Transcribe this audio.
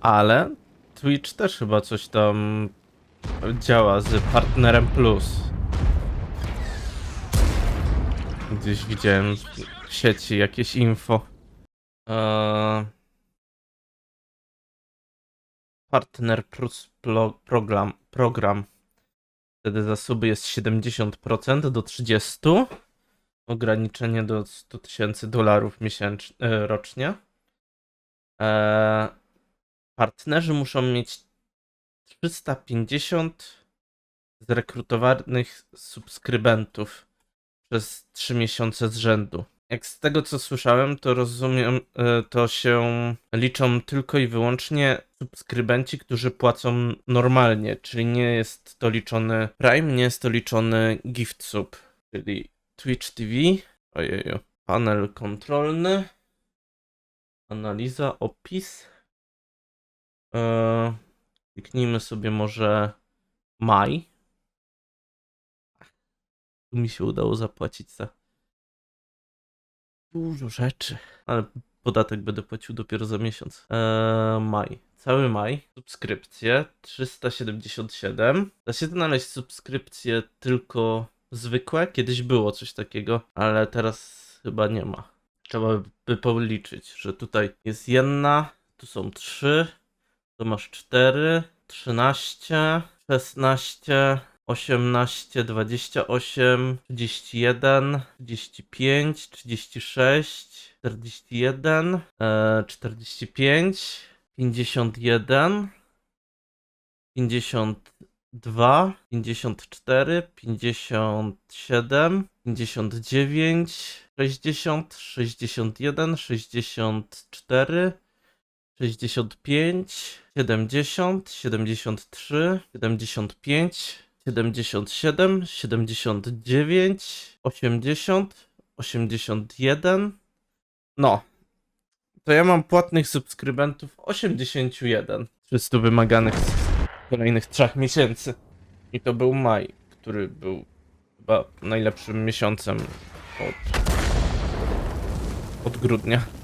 Ale Twitch też chyba coś tam działa z partnerem plus. Gdzieś widziałem w sieci jakieś info. Eee, partner plus program, program. Wtedy zasoby jest 70% do 30%. Ograniczenie do 100 tysięcy dolarów miesięcznie, rocznie. Eee, partnerzy muszą mieć 350 zrekrutowanych subskrybentów przez 3 miesiące z rzędu. Jak z tego co słyszałem, to rozumiem, e, to się liczą tylko i wyłącznie subskrybenci, którzy płacą normalnie, czyli nie jest to liczony Prime, nie jest to liczony Gift Sub, czyli Twitch TV, ojeju, panel kontrolny, analiza, opis. Eee, kliknijmy sobie może maj. Tu mi się udało zapłacić za dużo rzeczy, ale podatek będę płacił dopiero za miesiąc. Eee, maj. Cały maj. Subskrypcje 377. Da się znaleźć subskrypcje tylko zwykłe. Kiedyś było coś takiego, ale teraz chyba nie ma. Trzeba by policzyć, że tutaj jest jedna, tu są trzy, tu masz cztery, 13, 16, 18, 28, 31, 35, 36, 41, e, 45, 51, 52, 54, 57, 59, 60, 61, 64, 65, 70, 73, 75, 77, 79, 80, 81. No. To ja mam płatnych subskrybentów 81. 300 wymaganych z kolejnych trzech miesięcy. I to był maj, który był chyba najlepszym miesiącem od, od grudnia.